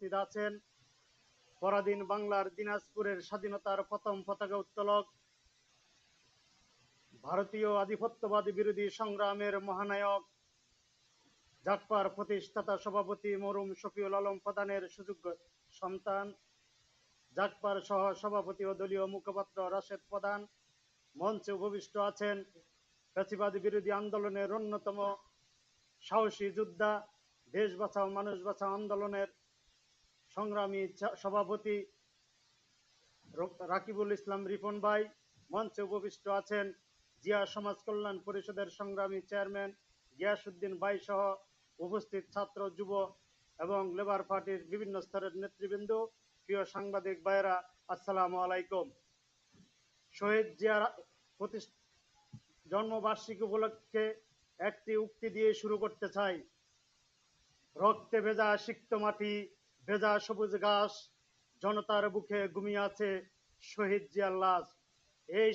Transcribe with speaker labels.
Speaker 1: উপস্থিত আছেন পরাধীন বাংলার দিনাজপুরের স্বাধীনতার প্রথম পতাকা উত্তোলক, ভারতীয় আধিপত্যবাদী বিরোধী সংগ্রামের মহানায়ক জাকপার প্রতিষ্ঠাতা সভাপতি মরুম শফিউল আলম প্রধানের সুযোগ্য সন্তান জাকপার সহ সভাপতি ও দলীয় মুখপাত্র রাশেদ প্রধান, মঞ্চে উপবিষ্ট আছেন ফ্যাসিবাদী বিরোধী আন্দোলনের অন্যতম সাহসী যোদ্ধা, দেশ বাঁচাও, মানুষ বাঁচাও আন্দোলনের সংগ্রামী সভাপতি রাকিবুল ইসলাম রিপন ভাই, মঞ্চে উপবিষ্ট আছেন জিয়া সমাজ কল্যাণ পরিষদের সংগ্রামী চেয়ারম্যান গিয়াসুদ্দিন ভাই সহ উপস্থিত ছাত্র, যুব এবং লেবার পার্টির বিভিন্ন স্তরের নেতৃবৃন্দ, প্রিয় সাংবাদিক ভাইয়েরা, আসসালামু আলাইকুম। শহীদ জিয়ার জন্মবার্ষিকী উপলক্ষে একটি উক্তি দিয়ে শুরু করতে চাই। রক্তে ভেজা সিক্ত মাটি ভেজা সবুজ ঘাস জনতার বুকে ঘুমিয়ে আছে শহীদ জিয়ার লাশ। এই